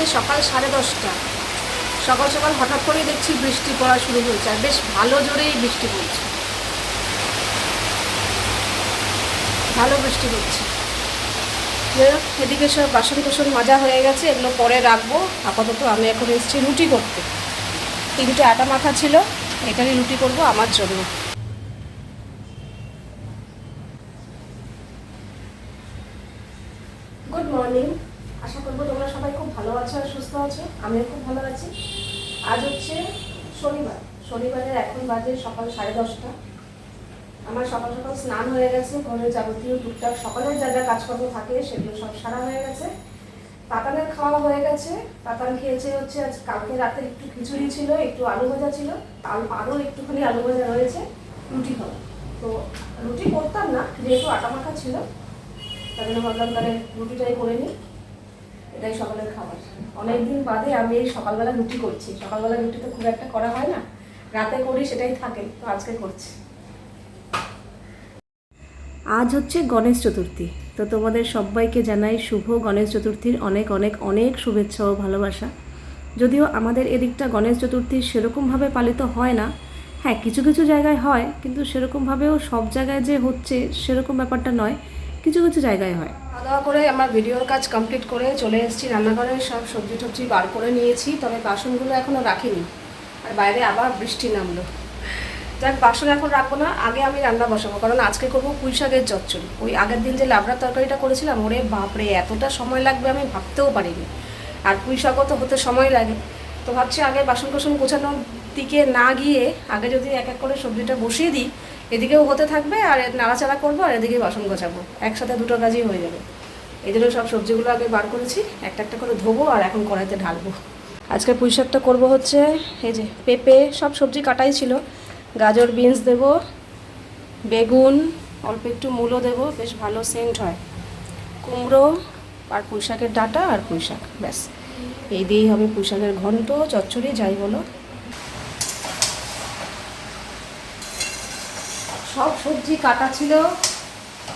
বাজে সকাল সাড়ে দশটা। সকাল সকাল হঠাৎ করেই দেখছি বৃষ্টি পড়া শুরু হয়েছে আর বেশ ভালো জোরেই বৃষ্টি পড়ছে। ভালো বৃষ্টি হোক, এদিকে সব বাসন কোসন মাজা হয়ে গেছে এগুলো পরে রাখব। আপাতত আমি এখন এসেছি রুটি করতে। তিনটে আটা মাথা ছিল এখানে রুটি করব আমার জন্য গুড মর্নিং আশা করব তোমরা সবাই খুব ভালো আছো? আমিও খুব ভালো আছি। আজ হচ্ছে শনিবার। শনিবারের এখন বাজে সকাল সাড়ে দশটা। আমার সকাল সকাল স্নান হয়ে গেছে, ঘরের যাবতীয় টুকটাক সকালের যা যা কাজকর্ম থাকে সেগুলো সব সারা হয়ে গেছে। পাতানের খাওয়া হয়ে গেছে। পাতান খেয়েছে হচ্ছে আজ, কালকে রাতে একটু খিচুড়ি ছিল, একটু আলু ভাজা ছিল। আলু আরও একটুখানি আলু ভাজা রয়েছে, রুটি খাওয়া তো রুটি করতাম না, যেহেতু আটা মাখা ছিল, তার জন্য ভাবলাম তাহলে রুটিটাই করে নিই। এটাই সকালের খাবার। অনেকদিন বাদে আমি সকালবেলা রুটি করছি। সকালবেলা রুটি তো খুব একটা করা হয় না। রাতে করি, সেটাই থাকে। তো আজকে করছি। আজ হচ্ছে গণেশ চতুর্থী। তো তোমাদের সবাইকে জানাই শুভ গণেশ চতুর্থীর অনেক অনেক অনেক শুভেচ্ছা ও ভালোবাসা। যদিও আমাদের এদিকটা গণেশ চতুর্থী সেরকমভাবে পালিত হয় না। হ্যাঁ কিছু কিছু জায়গায় হয়, কিন্তু সেরকমভাবেও সব জায়গায় যে হচ্ছে সেরকম ব্যাপারটা নয়। কিছু কিছু জায়গায় হয়। দাওয়া করে আমার ভিডিওর কাজ কমপ্লিট করে চলে এসেছি রান্নাঘরে। সব সবজি টবজি বার করে নিয়েছি, তবে বাসনগুলো এখনও রাখিনি। আর বাইরে আবার বৃষ্টি নামলো। যাক, বাসন এখন রাখব না, আগে আমি রান্না বসাবো, কারণ আজকে করব পুঁই শাকের চচ্চড়ি। ওই আগের দিন যে লাবড়ার তরকারিটা করেছিলাম, ওরে বাপরে, এতটা সময় লাগবে আমি ভাবতেও পারিনি। আর পুঁই শাকও তো হতে সময় লাগে। তো ভাবছি আগে বাসন কোসন গোছানোর দিকে না গিয়ে আগে যদি এক এক করে সবজিটা বসিয়ে দিই, এদিকেও হতে থাকবে আর নাড়াচাড়া করব আর এদিকে বাসন গোছাবো। একসাথে দুটো কাজই হয়ে যাবে। জন্য সব সবজিগুলো আগে বার করেছি, একটা একটা করে ধোবো আর এখন কড়াইতে ঢালবো। আজকে পুঁই শাকটা করব হচ্ছে, এই যে পেঁপে, সব সবজি কাটাই ছিল। গাজর, বিনস দেব, বেগুন, অল্প একটু মূলো দেবো, বেশ ভালো সেন্ট হয়। কুমড়ো আর পুঁই শাকের ডাঁটা আর পুঁই শাক ব্যাস। এই দিয়েই হবে পুঁই শাকের ঘন্ট, চচ্চড়ি, যাই বলো। সব সবজি কাটা ছিল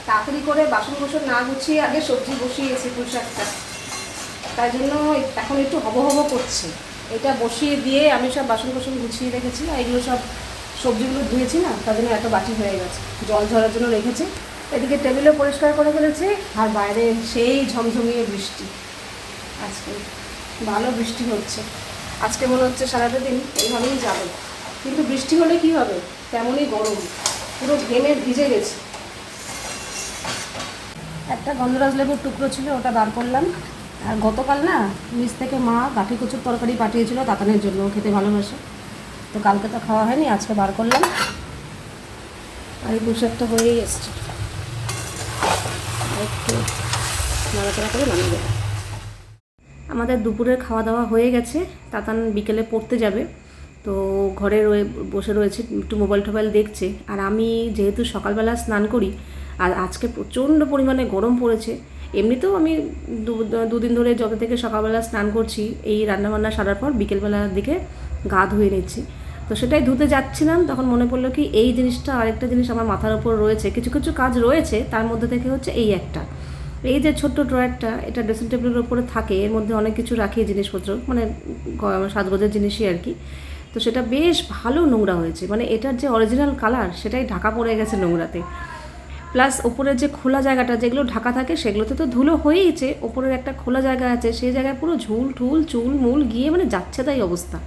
তাড়াতাড়ি করে বাসন কোসন না গুছিয়ে আগে সবজি বসিয়েছি পুঁই শাকটা। তাই জন্য এখন একটু হব হব করছে। এটা বসিয়ে দিয়ে আমি সব বাসন কোসন গুছিয়ে রেখেছি, আর এগুলো সব সবজিগুলো ধুয়েছি না, তার জন্য এত বাটি হয়ে গেছে। জল ঝরার জন্য রেখেছি। এদিকে টেবিলও পরিষ্কার করে ফেলেছি, আর বাইরে সেই ঝমঝমিয়ে বৃষ্টি। আজকে ভালো বৃষ্টি হচ্ছে। আজকে মনে হচ্ছে সারাটা দিন এইভাবেই যাবে। কিন্তু বৃষ্টি হলে কি হবে? তেমনই গরম। পুরো ঘেমে ভিজে গেছে। একটা গন্ধরাজ লেবুর টুকরো ছিল, ওটা বার করলাম। আর গতকাল না নিচ থেকে মা কাঠি কচুর তরকারি পাঠিয়েছিল তাতানের জন্য খেতে ভালোবাসে। তো কালকে তো খাওয়া হয়নি, আজকে বার করলাম। আর এই পোশাকটা হয়েই এসছে। একটু নাড়াচাড়া করে নামিয়ে আমাদের দুপুরের খাওয়া দাওয়া হয়ে গেছে, তাতান বিকেলে পড়তে যাবে। তো ঘরে রয়ে, বসে রয়েছে, একটু মোবাইল টোবাইল দেখছে। আর আমি যেহেতু সকালবেলা স্নান করি আর আজকে প্রচণ্ড পরিমাণে গরম পড়েছে। এমনিতেও আমি দুদিন ধরে যবে থেকে সকালবেলা স্নান করছি, এই রান্নাবান্না সারার পর বিকেলবেলার দিকে গা ধুয়ে নিচ্ছি। তো সেটাই ধুতে যাচ্ছিলাম, তখন মনে পড়ল কি এই জিনিসটা আরেকটা জিনিস আমার মাথার ওপর রয়েছে। কিছু কিছু কাজ রয়েছে, তার মধ্যে থেকে হচ্ছে এই একটা। এই যে ছোট্ট ড্রয়ারটা, এটা ড্রেসিং টেবিলের ওপরে থাকে, এর মধ্যে অনেক কিছু রাখি জিনিসপত্র মানে সাজগোজের জিনিসই আর কি। তো সেটা বেশ ভালো নোংরা হয়েছে মানে এটার যে অরিজিনাল কালার সেটাই ঢাকা পড়ে গেছে নোংরাতে। প্লাস ওপরের যে খোলা জায়গাটা, যেগুলো ঢাকা থাকে, সেগুলোতে তো ধুলো হয়েইছে। ওপরের একটা খোলা জায়গা আছে, সেই জায়গায় পুরো ঝুল ঠুল, চুল মুল গিয়ে মানে যাচ্ছে তাই অবস্থা।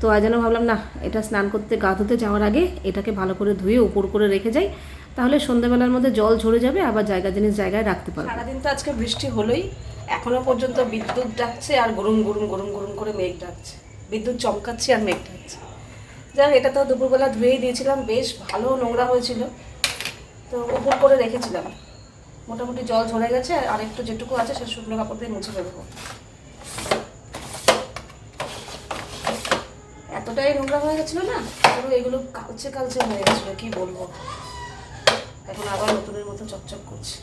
তো আজ যেন ভাবলাম, না, এটা স্নান করতে, গা ধুতে যাওয়ার আগে এটাকে ভালো করে ধুয়ে উপর করে রেখে যাই। তাহলে সন্ধ্যাবেলার মধ্যে জল ঝরে যাবে, আবার জায়গা জিনিস জায়গায় রাখতে পারব। সারাদিন তো আজকে বৃষ্টি হলোই। এখনও পর্যন্ত বিদ্যুৎ ডাকছে আর গরম গরম গরম গরম করে মেঘ ডাকছে। বিদ্যুৎ চমকাচ্ছে আর মেঘ ডাকছে। যাক এটা তো দুপুরবেলা ধুয়েই দিয়েছিলাম, বেশ ভালো নোংরা হয়েছিল। তো উপর করে রেখেছিলাম। মোটামুটি জল ঝরে গেছে, আর একটু যেটুকু আছে সে শুকনো কাপড় দিয়ে মুছে ফেলব। এতটাই নোংরা হয়ে গেছিল না, পুরো এগুলো কালচে কালচে হয়ে গেছিল, কি বলব? এখন আবার নতুনের মতো চকচক করছে।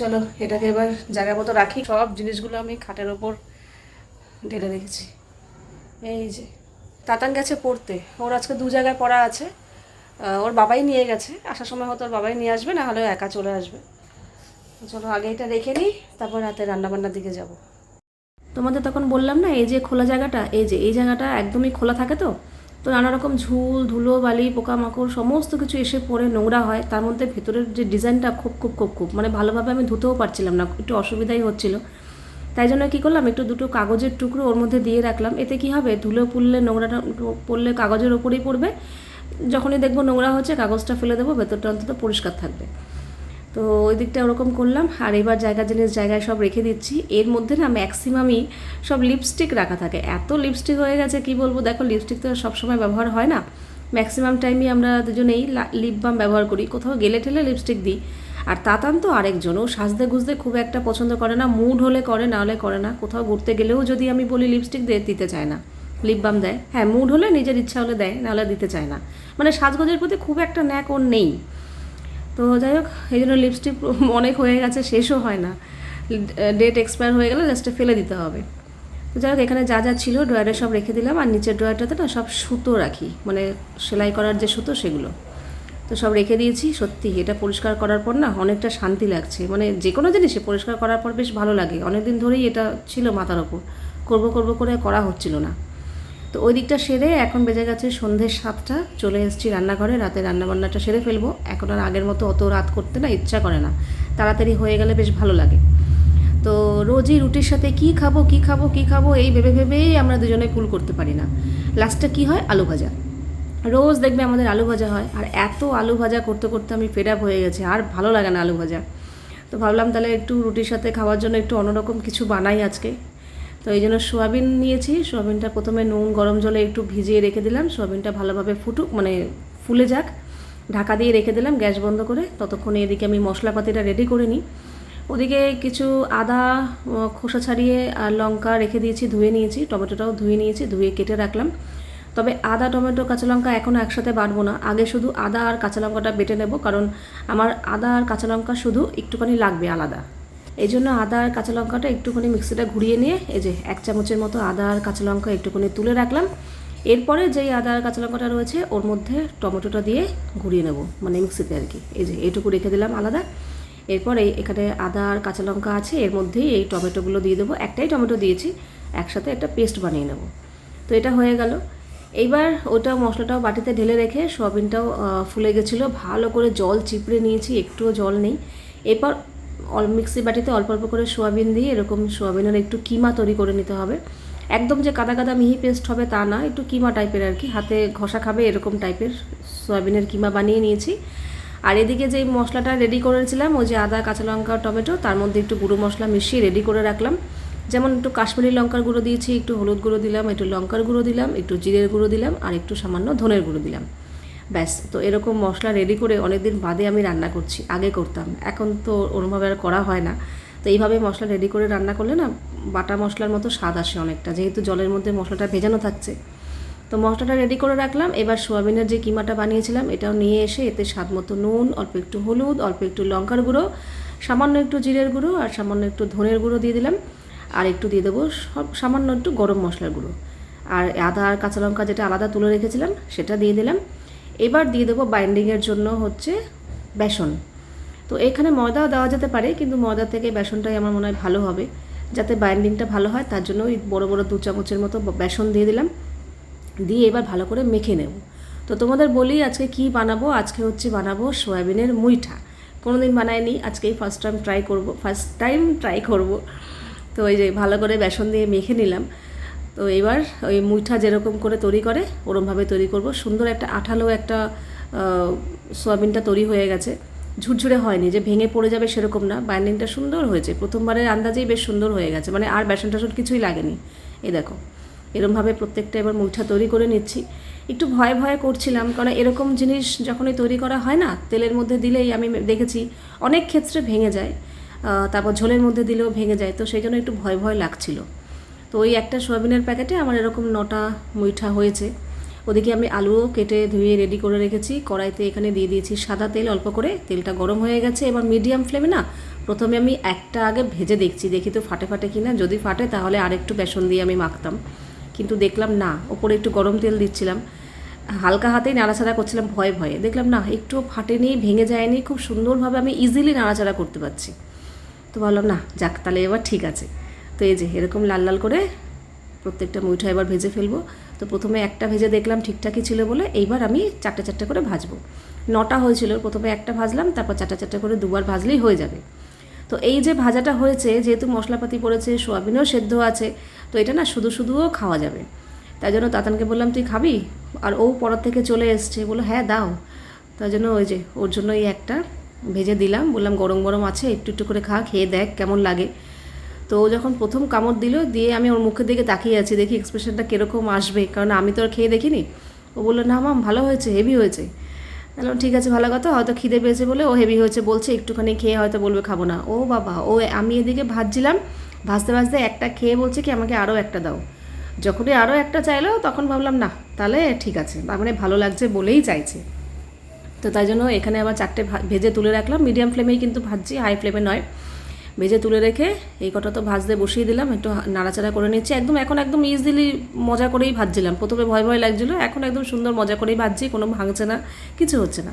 চলো, এটাকে এবার জায়গা মতো রাখি। সব জিনিসগুলো আমি খাটের ওপর ঢেলে রেখেছি। এই যে, তাতান গেছে পড়তে। ওর আজকে দু জায়গায় পড়া আছে। ওর বাবাই নিয়ে গেছে। আসার সময় হয়তো ওর বাবাই নিয়ে আসবে, না হলে একা চলে আসবে। চলো, আগে এটা রেখে নিই, তারপর রাতে রান্নাবান্নার দিকে যাব। তোমাদের তখন বললাম না, এই যে খোলা জায়গাটা, এই যে, এই জায়গাটা একদমই খোলা থাকে তো? তো নানা রকম ঝুল, ধুলো, বালি, পোকামাকড়, সমস্ত কিছু এসে পড়ে নোংরা হয়। তার মধ্যে ভেতরের যে ডিজাইনটা খুব খুব খুব খুব মানে ভালোভাবে আমি ধুতেও পারছিলাম না, একটু অসুবিধাই হচ্ছিল। তাই জন্য কী করলাম, একটু দুটো কাগজের টুকরো ওর মধ্যে দিয়ে রাখলাম। এতে কি হবে, ধুলো পুড়লে নোংরাটা, পড়লে কাগজের ওপরেই পড়বে। যখনই দেখব নোংরা হচ্ছে, কাগজটা ফেলে দেবো, ভেতরটা অন্তত পরিষ্কার থাকবে। তো ওই দিকটা ওরকম করলাম, আর এবার জায়গা জিনিস জায়গায় সব রেখে দিচ্ছি। এর মধ্যে না ম্যাক্সিমামই সব লিপস্টিক রাখা থাকে। এত লিপস্টিক হয়ে গেছে, কি বলব? দেখো, লিপস্টিক তো সবসময় ব্যবহার হয় না। ম্যাক্সিমাম টাইমই আমরা দুজনেই লিপ বাম ব্যবহার করি। কোথাও গেলে ঠেলে লিপস্টিক দিই। আর তাতান তো আরেকজন ও সাজতে গুজতে খুব একটা পছন্দ করে না, মুড হলে করে, না হলে করে না। কোথাও ঘুরতে গেলেও যদি আমি বলি লিপস্টিক দিয়ে দিতে চায় না। লিপ বাম দেয়। হ্যাঁ মুড হলে নিজের ইচ্ছা হলে দেয় নাহলে দিতে চায় না। মানে সাজগোজের প্রতি খুব একটা ন্যাক ওর নেই। তো যাই হোক, এই জন্য লিপস্টিক অনেক হয়ে গেছে, শেষও হয় না। ডেট এক্সপায়ার হয়ে গেলে লাস্টে ফেলে দিতে হবে। তো যাই হোক, এখানে যা যা ছিল ড্রয়ারে সব রেখে দিলাম, আর নিচের ড্রয়ারটাতে না সব সুতো রাখি। মানে সেলাই করার যে সুতো সেগুলো। তো সব রেখে দিয়েছি, সত্যি এটা পরিষ্কার করার পর না অনেকটা শান্তি লাগছে। মানে যে কোনো জিনিসে পরিষ্কার করার পর বেশ ভালো লাগে। অনেক দিন ধরেই এটা ছিল মাথার ওপর। করব করব করে করা হচ্ছিল না। তো ওই দিকটা সেরে এখন বেজে গেছে সন্ধ্যে সাতটা, চলে এসেছি রান্নাঘরে, রাতে রান্নাবান্নাটা সেরে ফেলব। এখন আর আগের মতো অত রাত করতে না ইচ্ছা করে না। তাড়াতাড়ি হয়ে গেলে বেশ ভালো লাগে। তো রোজই রুটির সাথে কি খাব কি খাব কি খাব, এই ভেবে ভেবেই আমরা দুজনে কুল করতে পারি না। লাস্টে কি হয়? আলু ভাজা। রোজ দেখবে আমাদের আলু ভাজা হয়, আর এত আলু ভাজা করতে করতে আমি ফেড আপ হয়ে গেছে, আর ভালো লাগে না আলু ভাজা। তো ভাবলাম তাহলে একটু রুটির সাথে খাওয়ার জন্য একটু অন্যরকম কিছু বানাই আজকে। তো এই জন্য সোয়াবিন নিয়েছি। সোয়াবিনটা প্রথমে নুন, গরম জলে একটু ভিজিয়ে রেখে দিলাম। সোয়াবিনটা ভালোভাবে ফুটুক মানে ফুলে যাক। ঢাকা দিয়ে রেখে দিলাম গ্যাস বন্ধ করে। ততক্ষণে এদিকে আমি মশলাপাতিটা রেডি করে নিই। ওদিকে কিছু আদা খোসা ছাড়িয়ে আর লঙ্কা রেখে দিয়েছি, ধুয়ে নিয়েছি। টমেটোটাও ধুয়ে নিয়েছি, ধুয়ে কেটে রাখলাম। তবে আদা, টমেটো, কাঁচা লঙ্কা এখনও একসাথে বাড়বো না। আগে শুধু আদা আর কাঁচা লঙ্কাটা বেটে নেব, কারণ আমার আদা আর কাঁচা লঙ্কা শুধু একটুখানি লাগবে আলাদা। এই জন্য আদা আর কাঁচা লঙ্কাটা একটুখানি মিক্সিটা ঘুরিয়ে নিয়ে, এই যে এক চামচের মতো আদা আর কাঁচা লঙ্কা একটুখানি তুলে রাখলাম। এরপরে যেই আদা আর কাঁচা লঙ্কাটা রয়েছে, ওর মধ্যে টমেটোটা দিয়ে ঘুরিয়ে নেব মানে মিক্সিতে আর কি। এই যে এইটুকু রেখে দিলাম আলাদা। এরপরে এখানে আদা আর কাঁচা লঙ্কা আছে, এর মধ্যেই এই টমেটোগুলো দিয়ে দেবো। একটাই টমেটো দিয়েছি, একসাথে একটা পেস্ট বানিয়ে নেব। তো এটা হয়ে গেল। এইবার ওটা মশলাটাও বাটিতে ঢেলে রেখে সোয়াবিনটাও ফুলে গেছিল। ভালো করে জল চিপড়ে নিয়েছি, একটুও জল নেই। এরপর মিক্সি বাটিতে অল্প অল্প করে সোয়াবিন দিয়ে এরকম সোয়াবিনের একটু কিমা তৈরি করে নিতে হবে। একদম যে কাদা কাদা মিহি পেস্ট হবে তা না, একটু কিমা টাইপের আর কি। হাতে ঘষা খাবে এরকম টাইপের সোয়াবিনের কিমা বানিয়ে নিয়েছি। আর এদিকে যে মশলাটা রেডি করেছিলাম, ওই যে আদা, কাঁচা লঙ্কা, টমেটো, তার মধ্যে একটু গুঁড়ো মশলা মিশিয়ে রেডি করে রাখলাম। যেমন একটু কাশ্মীরি লঙ্কার গুঁড়ো দিয়েছি, একটু হলুদ গুঁড়ো দিলাম, একটু লঙ্কার গুঁড়ো দিলাম, একটু জিরের গুঁড়ো দিলাম, আর একটু সামান্য ধনের গুঁড়ো দিলাম। ব্যাস, তো এরকম মশলা রেডি করে অনেক দিন বাদে আমি রান্না করছি, আগে করতাম। এখন তো ওরমভাবে আর করা হয় না। তো এইভাবে মশলা রেডি করে রান্না করলে না, বাটা মশলার মতো স্বাদ আসে অনেকটা। যেহেতু জলের মধ্যে মশলাটা ভেজানো থাকছে। তো মশলাটা রেডি করে রাখলাম, এবার সোয়াবিনের যে কিমাটা বানিয়েছিলাম, এটাও নিয়ে এসে এতে স্বাদ মতো নুন, অল্প একটু হলুদ, অল্প একটু লঙ্কার গুঁড়ো, সামান্য একটু জিরের গুঁড়ো আর সামান্য একটু ধনের গুঁড়ো দিয়ে দিলাম। আর একটু দিয়ে দেবো সব সামান্য একটু গরম মশলার গুঁড়ো। আর আদা আর কাঁচা লঙ্কা যেটা আলাদা তুলে রেখেছিলাম, সেটা দিয়ে দিলাম। এবার দিয়ে দেবো বাইন্ডিংয়ের জন্য হচ্ছে বেসন। তো এখানে ময়দাও দেওয়া যেতে পারে, কিন্তু ময়দা থেকে বেসনটাই আমার মনে হয় ভালো হবে। যাতে বাইন্ডিংটা ভালো হয়, তার জন্য ওই বড়ো বড়ো দু চামচের মতো বেসন দিয়ে দিলাম। দিয়ে এবার ভালো করে মেখে নেব। তো তোমাদের বলি আজকে কি বানাবো? আজকে হচ্ছে বানাবো সয়াবিনের মুইঠা। কোনো দিন বানাইনি আজকেই ফার্স্ট টাইম ট্রাই করব ফার্স্ট টাইম ট্রাই করব। তো ওই যে ভালো করে বেসন দিয়ে মেখে নিলাম। তো এবার ওই মুইঠা যেরকম করে তৈরি করে, ওরমভাবে তৈরি করব। সুন্দর একটা আঠালো একটা সোয়াবিনটা তৈরি হয়ে গেছে। ঝুরঝুরে হয়নি, যে ভেঙে পড়ে যাবে সেরকম না। বাইন্ডিংটা সুন্দর হয়েছে। প্রথমবারের আন্দাজেই বেশ সুন্দর হয়ে গেছে। মানে আর বেসন টেসন কিছুই লাগেনি। এই দেখো, এরমভাবে প্রত্যেকটা এবার মুইঠা তৈরি করে নিচ্ছি। একটু ভয় ভয় করছিলাম, কারণ এরকম জিনিস যখনই তৈরি করা হয় না, তেলের মধ্যে দিলেই আমি দেখেছি অনেক ক্ষেত্রে ভেঙে যায়। তারপর ঝোলের মধ্যে দিলেও ভেঙে যায়। তো সেই জন্য একটু ভয় ভয় লাগছিল। তো ওই একটা সোয়াবিনের প্যাকেটে আমার এরকম নটা মুইঠা হয়েছে। ওদিকে আমি আলুও কেটে ধুয়ে রেডি করে রেখেছি। কড়াইতে এখানে দিয়ে দিয়েছি সাদা তেল, অল্প করে। তেলটা গরম হয়ে গেছে। এবার মিডিয়াম ফ্লেমে না প্রথমে আমি একটা আগে ভেজে দেখছি, দেখি তো ফাটে ফাটে কিনা। যদি ফাটে তাহলে আরেকটু বেসন দিয়ে আমি মাখতাম। কিন্তু দেখলাম না, ওপরে একটু গরম তেল দিচ্ছিলাম। হালকা হাতেই নাড়াচাড়া করছিলাম ভয়ে ভয়ে। দেখলাম না একটু ফাটেনি, ভেঙে যায়নি। খুব সুন্দরভাবে আমি ইজিলি নাড়াচাড়া করতে পারছি। তো ভাবলাম, না, যাক, তাহলে এবার ঠিক আছে। তো এই যে, এরকম লাল লাল করে প্রত্যেকটা মুইঠা এবার ভেজে ফেলব। তো প্রথমে একটা ভেজে দেখলাম ঠিকঠাকই ছিল বলে, এইবার আমি চারটে চারটে করে ভাজবো। নটা হয়েছিল, প্রথমে একটা ভাজলাম, তারপর চারটে চারটে করে দুবার ভাজলেই হয়ে যাবে। তো এই যে ভাজাটা হয়েছে, যেহেতু মশলাপাতি পড়েছে, সোয়াবিনও সেদ্ধ আছে, তো এটা না শুধু শুধুও খাওয়া যাবে। তাই জন্য তাতানকে বললাম, তুই খাবি? আর ও পরের থেকে চলে এসছে, বলল হ্যাঁ দাও। তাই জন্য ওই যে, ওর জন্য এই একটা ভেজে দিলাম। বললাম, গরম গরম আছে, একটু একটু করে খা, খেয়ে দেখ কেমন লাগে। তো ও যখন প্রথম কামড় দিল, দিয়ে আমি ওর মুখের দিকে তাকিয়ে আছি, দেখি এক্সপ্রেশনটা কীরকম আসবে, কারণ আমি তো আর খেয়ে দেখিনি। ও বলল, না মাম ভালো হয়েছে হেভি হয়েছে। বললাম, ঠিক আছে, ভালো কথা, হয়তো খিদে পেয়েছে বলে ও হেভি হয়েছে, বলছে একটুখানি খেয়ে হয়তো বলবে, খাব না। ও বাবা, ও আমি এদিকে ভাজছিলাম, ভাজতে ভাজতে একটা খেয়ে বলছে কি, আমাকে আরও একটা দাও। যখনই আরও একটা চাইলো, তখন ভাবলাম, না, তাহলে ঠিক আছে, তার মানে ভালো লাগছে বলেই চাইছে। তো তাই জন্য এখানে আবার চারটে ভেজে তুলে রাখলাম। মিডিয়াম ফ্লেমেই কিন্তু ভাজছি হাই ফ্লেমে নয়। ভেজে তুলে রেখে এই কটা তো ভাজতে বসিয়ে দিলাম, একটু নাড়াচাড়া করে নিচ্ছি। একদম, এখন একদম ইজিলি মজা করেই ভাজছিলাম। প্রথমে ভয় ভয় লাগছিল, এখন একদম সুন্দর মজা করেই ভাজছি, কোনো ভাঙছে না, কিছু হচ্ছে না।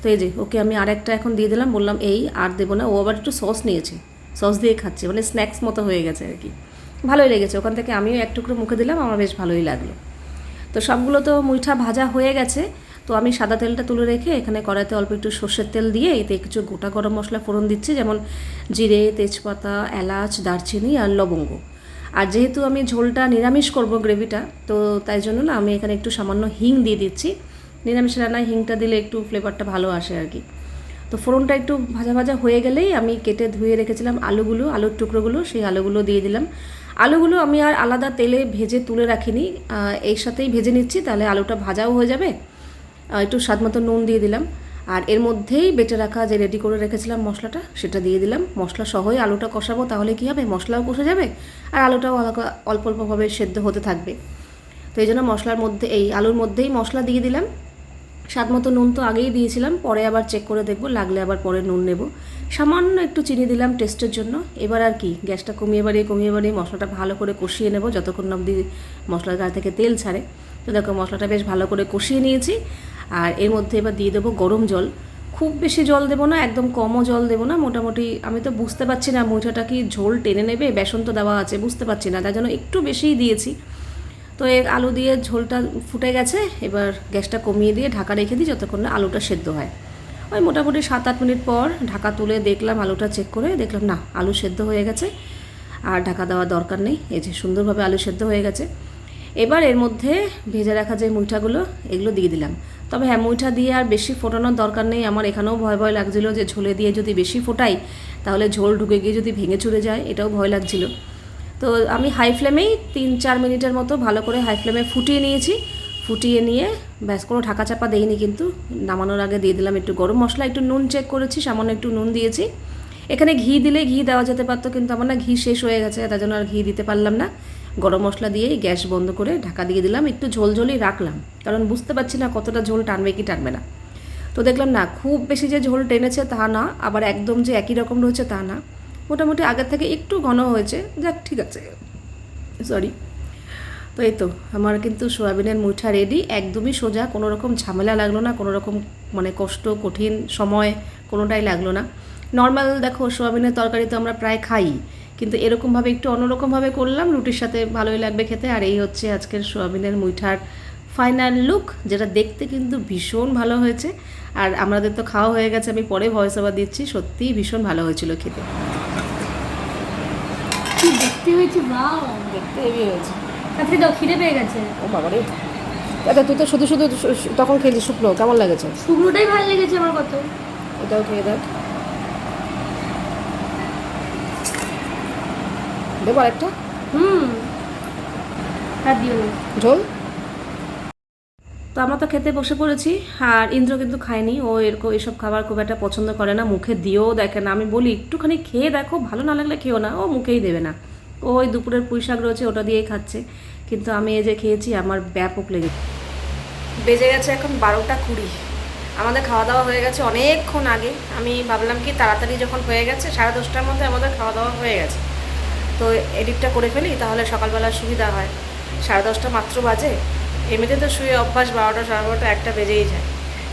তো এই যে, ওকে আমি আরেকটা এখন দিয়ে দিলাম, বললাম এই আর দেবো না, ও আবার একটু সস নিয়েছে সস দিয়ে খাচ্ছে মানে স্ন্যাক্স মতো হয়ে গেছে আর কি। ভালোই লেগেছে, ওখান থেকে আমিও এক টুকরো মুখে দিলাম, আমার বেশ ভালোই লাগল। তো সবগুলো তো মুইঠা ভাজা হয়ে গেছে তো আমি সাদা তেলটা তুলে রেখে এখানে কড়াইতে অল্প একটু সর্ষের তেল দিয়ে এতে কিছু গোটা গরম মশলা ফোড়ন দিচ্ছি, যেমন জিরে, তেজপাতা, এলাচ, দারচিনি আর লবঙ্গ। আর যেহেতু আমি ঝোলটা নিরামিষ করব গ্রেভিটা, তো তাই জন্য না আমি এখানে একটু সামান্য হিং দিয়ে দিচ্ছি। নিরামিষ রান্নায় হিংটা দিলে একটু ফ্লেভারটা ভালো আসে আর কি। তো ফোড়নটা একটু ভাজা ভাজা হয়ে গেলেই আমি কেটে ধুয়ে রেখেছিলাম আলুগুলো, আলুর টুকরোগুলো, সেই আলুগুলো দিয়ে দিলাম। আলুগুলো আমি আর আলাদা তেলে ভেজে তুলে রাখিনি এর সাথেই ভেজে নিচ্ছি, তাহলে আলুটা ভাজাও হয়ে যাবে। একটু স্বাদ মতো নুন দিয়ে দিলাম। আর এর মধ্যেই বেটে রাখা যে রেডি করে রেখেছিলাম মশলাটা, সেটা দিয়ে দিলাম। মশলা সহই আলুটা কষাবো, তাহলে কী হবে? মশলাও কষে যাবে আর আলুটাও অল্প অল্পভাবে সেদ্ধ হতে থাকবে। তো এই জন্য মশলার মধ্যে, এই আলুর মধ্যেই মশলা দিয়ে দিলাম। স্বাদ মতো নুন তো আগেই দিয়েছিলাম, পরে আবার চেক করে দেখব, লাগলে আবার পরে নুন নেব। সামান্য একটু চিনি দিলাম টেস্টের জন্য। এবার আর কি, গ্যাসটা কমিয়ে বাড়িয়ে কমিয়ে বাড়িয়ে মশলাটা ভালো করে কষিয়ে নেব, যতক্ষণ অবধি মশলার গা থেকে তেল ছাড়ে। তো দেখো, মশলাটা বেশ ভালো করে কষিয়ে নিয়েছি। আর এর মধ্যে এবার দিয়ে দেবো গরম জল। খুব বেশি জল দেবো না, একদম কমও জল দেবো না। মোটামুটি আমি তো বুঝতে পারছি না মুঠাটা কি ঝোল টেনে নেবে, বেসন তো দেওয়া আছে, বুঝতে পারছি না। তার জন্য একটু বেশিই দিয়েছি। তো এই আলু দিয়ে ঝোলটা ফুটে গেছে, এবার গ্যাসটা কমিয়ে দিয়ে ঢাকা রেখে দিই যতক্ষণ না আলুটা সেদ্ধ হয়। ওই মোটামুটি সাত আট মিনিট পর ঢাকা তুলে দেখলাম, আলুটা চেক করে দেখলাম না, আলু সেদ্ধ হয়ে গেছে। আর ঢাকা দেওয়ার দরকার নেই, এই যে সুন্দরভাবে আলু সেদ্ধ হয়ে গেছে। এবার এর মধ্যে ভেজে রাখা যে মুইঠাগুলো, এগুলো দিয়ে দিলাম। তবে হ্যাঁ মুইঠা দিয়ে আর বেশি ফোটানোর দরকার নেই। আমার এখানেও ভয় ভয় লাগছিল যে ঝোলে দিয়ে যদি বেশি ফোটাই, তাহলে ঝোল ঢুকে গিয়ে যদি ভেঙে চুরে যায়, এটাও ভয় লাগছিল। তো আমি হাই ফ্লেমেই তিন চার মিনিটের মতো ভালো করে হাই ফ্লেমে ফুটিয়ে নিয়েছি। ফুটিয়ে নিয়ে ব্যাস কোনো ঢাকা চাপা দেইনি কিন্তু নামানোর আগে দিয়ে দিলাম একটু গরম মশলা, একটু নুন চেক করেছি, সামান্য একটু নুন দিয়েছি। এখানে ঘি দিলে ঘি দেওয়া যেতে পারতো কিন্তু আমার না ঘি শেষ হয়ে গেছে, তার জন্য আর ঘি দিতে পারলাম না। গরম মশলা দিয়েই গ্যাস বন্ধ করে ঢাকা দিয়ে দিলাম। একটু ঝোল ঝোলই রাখলাম, কারণ বুঝতে পারছি না কতটা ঝোল টানবে কি টানবে না। তো দেখলাম না, খুব বেশি যে ঝোল টেনেছে তা না, আবার একদম যে একই রকম রয়েছে তা না। মোটামুটি আগের থেকে একটু ঘন হয়েছে, যাক ঠিক আছে। সরি তো এই তো, আমার কিন্তু সোয়াবিনের মুঠা রেডি একদমই সোজা, কোনো রকম ঝামেলা লাগল না, কোনো রকম মানে কষ্ট, কঠিন সময় কোনোটাই লাগল না। নর্মাল দেখো, সোয়াবিনের তরকারি তো আমরা প্রায় খাই কিন্তু এরকমভাবে একটু অন্যরকমভাবে করলাম রুটির সাথে ভালোই লাগবে খেতে। আর এই হচ্ছে আজকের সোয়াবিনের মুইঠার ফাইনাল লুক যেটা দেখতে কিন্তু ভীষণ ভালো হয়েছে। আর আমাদের তো খাওয়া হয়ে গেছে আমি পরে ভয়েস ওভার দিচ্ছি। সত্যিই ভীষণ ভালো হয়েছিল খেতে। কি দেখতে হয়েছে? দেখতে হেভি হয়েছে। তাতে তো খিদে পেয়ে গেছে। ও বাবা রে। আচ্ছা তুই তো শুধু শুধু তখন খেয়েছি শুকনো কেমন লাগেছে? শুকনোটাই ভালো লেগেছে আমার কত এটাও খেয়ে দেখ। দেবো আরেকটা। হুম। আর দিও না। ঝোল? তো আমরা তো খেতে বসে পড়েছি আর ইন্দ্র কিন্তু খায়নি। ও এরকম এসব খাবার খুব একটা পছন্দ করে না মুখে দিয়েও দেখে না। আমি বলি একটুখানি খেয়ে দেখো ভালো না লাগলে খেও না। ও মুখেই দেবে না। ও ওই দুপুরের পুঁই শাক রয়েছে ওটা দিয়েই খাচ্ছে। কিন্তু আমি এই যে খেয়েছি আমার ব্যাপক লেগেছে বেজে গেছে এখন বারোটা কুড়ি। আমাদের খাওয়া দাওয়া হয়ে গেছে অনেকক্ষণ আগে। আমি ভাবলাম কি তাড়াতাড়ি যখন হয়ে গেছে সাড়ে দশটার মধ্যে আমাদের খাওয়া দাওয়া হয়ে গেছে। তো এডিটটা করে ফেলি, তাহলে সকালবেলা সুবিধা হয়। সাড়ে দশটা মাত্র বাজে, এমনিতে তো শুয়ে অভ্যাস বারোটা, সাড়ে বারোটা, একটা বেজেই যায়।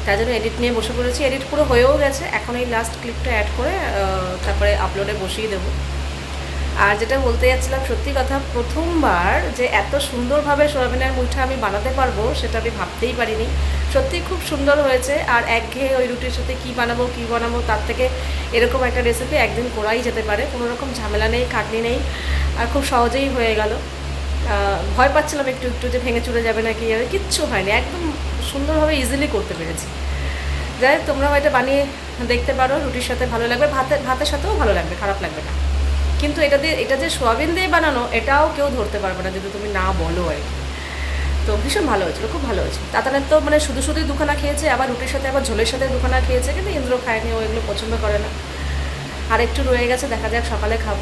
তাই জন্য এডিট নিয়ে বসে পড়েছি এডিট পুরো হয়েও গেছে। এখন এই লাস্ট ক্লিপটা অ্যাড করে তারপরে আপলোডে বসিয়ে দেবো। আর যেটা বলতে যাচ্ছিলাম, সত্যি কথা, প্রথমবার যে এত সুন্দরভাবে সোয়াবিনের মুইঠা আমি বানাতে পারব, সেটা আমি ভাবতেই পারিনি। সত্যি খুব সুন্দর হয়েছে, আর একঘেয়ে ওই রুটির সাথে কি বানাবো কি বানাবো, তার থেকে এরকম একটা রেসিপি একদিন করাই যেতে পারে। কোনো রকম ঝামেলা নেই, খাটনি নেই। আর খুব সহজেই হয়ে গেল। ভয় পাচ্ছিলাম একটু একটু যে ভেঙে চুরে যাবে নাকি কিচ্ছু হয়নি। একদম সুন্দরভাবে ইজিলি করতে পেরেছি। যাই তোমরাও এটা বানিয়ে দেখতে পারো, রুটির সাথে ভালো লাগবে। ভাতের ভাতের সাথেও ভালো লাগবে, খারাপ লাগবে না। কিন্তু এটা দিয়ে, এটা যে সোয়াবিন দিয়ে বানানো, এটাও কেউ ধরতে পারবে না, যদি তুমি না বলো আর কি। তো ভীষণ ভালো হয়েছিল, খুব ভালো হয়েছিল। তাতানের তো মানে শুধু শুধুই দুখানা খেয়েছে, আবার রুটির সাথে আবার ঝোলের সাথে দুখানা খেয়েছে, কিন্তু ইন্দ্র খায়নি, ও এগুলো পছন্দ করে না। আর একটু রয়ে গেছে, দেখা যাক সকালে খাব।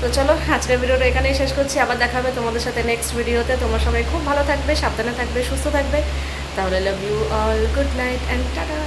তো চলো, আজকের ভিডিওটা এখানেই শেষ করছি, আবার দেখা হবে তোমাদের সাথে নেক্সট ভিডিওতে। তোমার সবাই খুব ভালো থাকবে, সাবধানে থাকবে, সুস্থ থাকবে। তাহলে love you all good night and tata